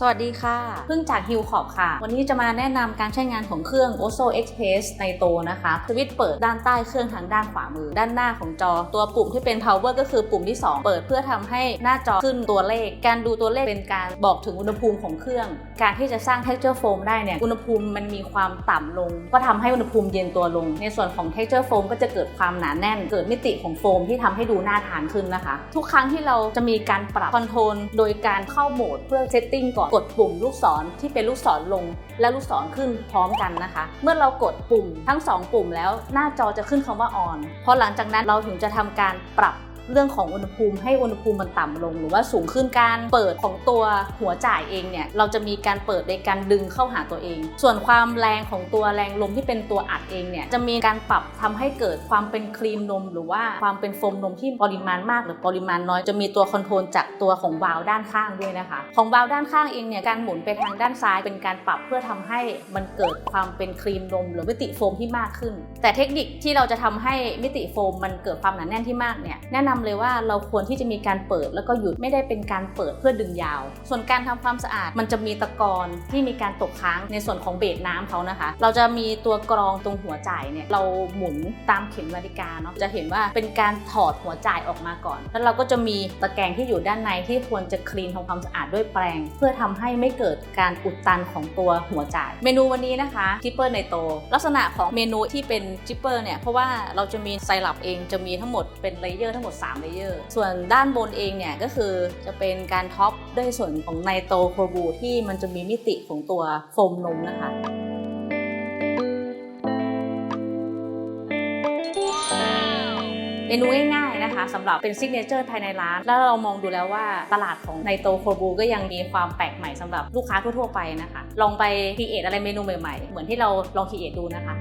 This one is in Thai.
สวัสดีค่ะเพิ่งจากฮิวขอบค่ะ วันนี้จะมาแนะนำการใช้งานของเครื่อง Oso Express ในโตนะคะ สวิตช์เปิดด้านใต้เครื่องทางด้านขวามือ ด้านหน้าของจอ ตัวปุ่มที่เป็น power ก็คือปุ่มที่ 2 เปิดเพื่อทำให้หน้าจอขึ้นตัวเลข การดูตัวเลขเป็นการบอกถึงอุณหภูมิของเครื่อง การที่จะสร้าง texture foam ได้เนี่ย อุณหภูมิมันมีความต่ำลง ก็ทำให้อุณหภูมิเย็นตัวลง ในส่วนของ texture foam ก็จะเกิดความหนาแน่น เกิดมิติของโฟมที่ทำให้ดูน่าทานขึ้นนะคะ ทุกครั้งที่เราจะมีการปรับคอนโทรลโดยการเข้าโหมดเพื่อเซตติ้งก่อนกดปุ่มลูกศรที่เป็นลูกศรลง และลูกศรขึ้นพร้อมกันนะคะ เมื่อเรากดปุ่มทั้ง 2 ปุ่มแล้วหน้าจอจะขึ้นคำว่า on พอหลังจากนั้นเราถึงจะทำการปรับ เรื่องของอุณหภูมิให้อุณหภูมิมันต่ำลง หรือว่าสูงขึ้นการเปิดของตัวหัวจ่ายเองเนี่ยเราจะมีการเปิดในการดึงเข้าหาตัวเอง ส่วนความแรงของตัวแรงลมที่เป็นตัวอัดเองเนี่ยจะมีการปรับทำให้เกิดความเป็นครีมนม หรือว่าความเป็นโฟมนมที่ปริมาณมาก หรือปริมาณน้อยจะมีตัวคอนโทรลจากตัวของวาล์วด้านข้างด้วยนะคะ ของวาล์วด้านข้างเองเนี่ยการหมุนไปทางด้านซ้ายเป็นการปรับเพื่อทำให้มันเกิดความเป็นครีมนม หรือมิติโฟมที่มากขึ้น แต่เทคนิคที่เราจะทำให้มิติโฟมมันเกิดความหนาแน่นที่มากเนี่ยแนะนำเลยว่าเราควรที่จะมีการเปิดแล้วก็หยุดไม่ได้เป็นการเปิดเพื่อดึงยาว ส่วนการทำความสะอาดมันจะมีตะกอนที่มีการตกค้างในส่วนของเบสน้ำเขานะคะ เราจะมีตัวกรองตรงหัวจ่ายเนี่ยเราหมุนตามเข็มนาฬิกาเนาะจะเห็นว่าเป็นการถอดหัวจ่ายออกมาก่อน แล้วเราก็จะมีตะแกรงที่อยู่ด้านในที่ควรจะคลีนทำความสะอาดด้วยแปรงเพื่อทำให้ไม่เกิดการอุดตันของตัวหัวจ่าย เมนูวันนี้นะคะจิปเปอร์ในโต ลักษณะของเมนูที่เป็นจิปเปอร์เนี่ยเพราะว่าเราจะมีไซรัปเองจะมีทั้งหมดเป็นเลเยอร์ทั้งหมด3เลเยอร์ส่วนด้านบนเองเนี่ยก็คือจะเป็นการท็อปด้วยส่วนของไนโตรโครบูที่มันจะมีมิติของตัวโฟมนมนะคะเมนูง่ายๆนะคะสำหรับเป็นซิกเนเจอร์ภายในร้าน แล้วเรามองดูแล้วว่าตลาดของไนโตโครบูก็ยังมีความแปลกใหม่สำหรับลูกค้าทั่วๆไปนะคะ ลองไปครีเอทอะไรเมนูใหม่ๆ เหมือนที่เราลองครีเอทดูนะคะ